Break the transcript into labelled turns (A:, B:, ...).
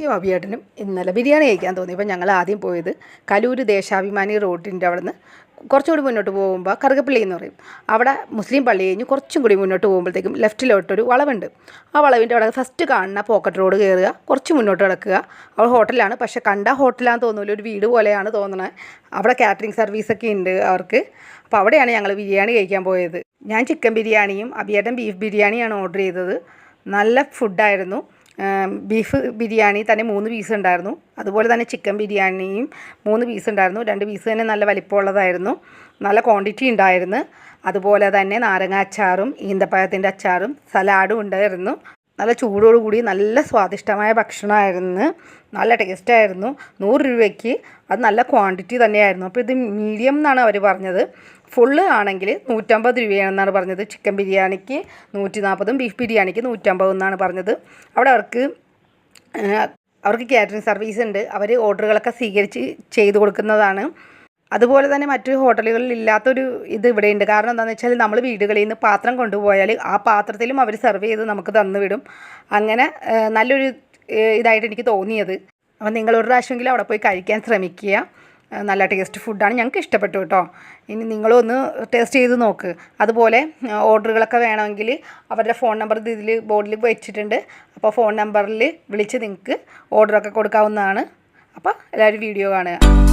A: എനിക്കും അഭിയേട്ടനും ഇന്നലെ ബിരിയാണി കഴിക്കാൻ തോന്നി. അപ്പോൾ ഞങ്ങൾ ആദ്യം പോയത് കലൂർ ദേശാഭിമാനി റോഡിന്റെ അവിടെ നിന്ന് കുറച്ചുകൂടി മുന്നോട്ട് പോകുമ്പോൾ കറുകപ്പള്ളി എന്ന് പറയും. അവിടെ മുസ്ലിം പള്ളി കഴിഞ്ഞ് കുറച്ചും കൂടി മുന്നോട്ട് പോകുമ്പോഴത്തേക്കും ലെഫ്റ്റിലോട്ടൊരു വളവുണ്ട്. ആ വളവിന്റെ അവിടെ ഫസ്റ്റ് കാണുന്ന പോക്കറ്റ് റോഡ് കയറുക കുറച്ച് മുന്നോട്ട് കിടക്കുക അവിടെ ഹോട്ടലാണ്. പക്ഷേ കണ്ട ഹോട്ടലാന്ന് തോന്നില്ല ഒരു വീട് പോലെയാണ് തോന്നുന്നത് അവിടെ കാറ്ററിംഗ് സർവീസൊക്കെ ഉണ്ട് അവർക്ക്. അപ്പോൾ അവിടെയാണ് ഞങ്ങൾ ബിരിയാണി കഴിക്കാൻ പോയത്. ഞാൻ ചിക്കൻ ബിരിയാണിയും അബിയേട്ടൻ ബീഫ് ബിരിയാണിയാണ് ഓർഡർ ചെയ്തത്. നല്ല ഫുഡായിരുന്നു. ബീഫ് ബിരിയാണി തന്നെ മൂന്ന് പീസ് ഉണ്ടായിരുന്നു. അതുപോലെ തന്നെ ചിക്കൻ ബിരിയാണിയും മൂന്ന് പീസ് ഉണ്ടായിരുന്നു. രണ്ട് പീസ് തന്നെ നല്ല വലിപ്പമുള്ളതായിരുന്നു. നല്ല ക്വാണ്ടിറ്റി ഉണ്ടായിരുന്നു. അതുപോലെ തന്നെ നാരങ്ങ അച്ചാറും ഈന്തപ്പഴത്തിന്റെ അച്ചാറും സലാഡും ഉണ്ടായിരുന്നു. നല്ല ചൂടോടുകൂടി നല്ല സ്വാദിഷ്ടമായ ഭക്ഷണമായിരുന്നു. നല്ല ടേസ്റ്റായിരുന്നു. നൂറ് രൂപയ്ക്ക് അത് നല്ല ക്വാണ്ടിറ്റി തന്നെയായിരുന്നു. അപ്പോൾ ഇത് മീഡിയം എന്നാണ് അവർ പറഞ്ഞത്. ഫുള്ള് ആണെങ്കിൽ നൂറ്റമ്പത് രൂപയാണെന്നാണ് പറഞ്ഞത്. ചിക്കൻ ബിരിയാണിക്ക് നൂറ്റി നാൽപ്പതും ബീഫ് ബിരിയാണിക്ക് നൂറ്റമ്പതും എന്നാണ് പറഞ്ഞത്. അവിടെ അവർക്ക് അവർക്ക് കാറ്ററിംഗ് സർവീസ് ഉണ്ട്. അവർ ഓർഡറുകളൊക്കെ സ്വീകരിച്ച് ചെയ്തു കൊടുക്കുന്നതാണ്. അതുപോലെ തന്നെ മറ്റു ഹോട്ടലുകളിൽ ഇല്ലാത്തൊരു ഇത് ഇവിടെയുണ്ട്. കാരണം എന്താണെന്ന് വെച്ചാൽ നമ്മൾ വീടുകളിൽ നിന്ന് പാത്രം കൊണ്ടുപോയാൽ ആ പാത്രത്തിലും അവർ സെർവ് ചെയ്ത് നമുക്ക് തന്നു വിടും അങ്ങനെ നല്ലൊരു ഇതായിട്ട് എനിക്ക് തോന്നിയത്. അപ്പം നിങ്ങൾ ഒരു പ്രാവശ്യമെങ്കിലും അവിടെ പോയി കഴിക്കാൻ ശ്രമിക്കുക. നല്ല ടേസ്റ്റ് ഫുഡാണ് ഞങ്ങൾക്ക് ഇഷ്ടപ്പെട്ടു കേട്ടോ. ഇനി നിങ്ങളൊന്ന് ടേസ്റ്റ് ചെയ്ത് നോക്ക്. അതുപോലെ ഓർഡറുകളൊക്കെ വേണമെങ്കിൽ അവരുടെ ഫോൺ നമ്പർ ഇതിൽ ബോർഡിൽ വെച്ചിട്ടുണ്ട്. അപ്പോൾ ഫോൺ നമ്പറിൽ വിളിച്ച് നിങ്ങൾക്ക് ഓർഡറൊക്കെ കൊടുക്കാവുന്നതാണ്. അപ്പോൾ എല്ലാവരും വീഡിയോ കാണുക.